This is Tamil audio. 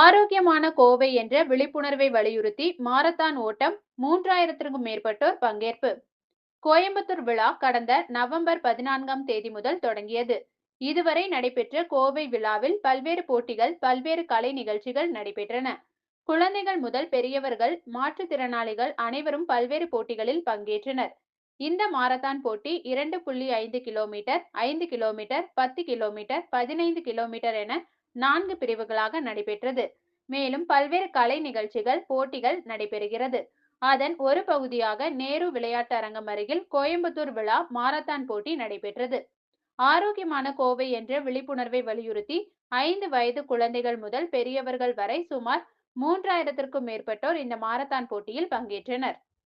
ஆரோக்கியமான கோவை என்ற விழிப்புணர்வை வலியுறுத்தி மாரத்தான் ஓட்டம் மூன்றாயிரத்திற்கும் மேற்பட்டோர் பங்கேற்பு. கோயம்புத்தூர் விழா கடந்த நவம்பர் பதினான்காம் தேதி முதல் தொடங்கியது. இதுவரை நடைபெற்ற கோவை விழாவில் பல்வேறு போட்டிகள் பல்வேறு கலை நிகழ்ச்சிகள் நடைபெற்றன. குழந்தைகள் முதல் பெரியவர்கள் மாற்றுத்திறனாளிகள் அனைவரும் பல்வேறு போட்டிகளில் பங்கேற்றனர். இந்த மாரத்தான் போட்டி இரண்டு புள்ளி ஐந்து கிலோமீட்டர் ஐந்து கிலோமீட்டர் பத்து கிலோமீட்டர் பதினைந்து கிலோமீட்டர் என நான்கு பிரிவுகளாக நடைபெற்றது. மேலும் பல்வேறு கலை நிகழ்ச்சிகள் போட்டிகள் நடைபெறுகிறது. அதன் ஒரு பகுதியாக நேரு விளையாட்டு அரங்கம் அருகில் கோயம்புத்தூர் விழா மாரத்தான் போட்டி நடைபெற்றது. ஆரோக்கியமான கோவை என்ற விழிப்புணர்வை வலியுறுத்தி ஐந்து வயது குழந்தைகள் முதல் பெரியவர்கள் வரை சுமார் மூன்றாயிரத்திற்கும் மேற்பட்டோர் இந்த மாரத்தான் போட்டியில் பங்கேற்றனர்.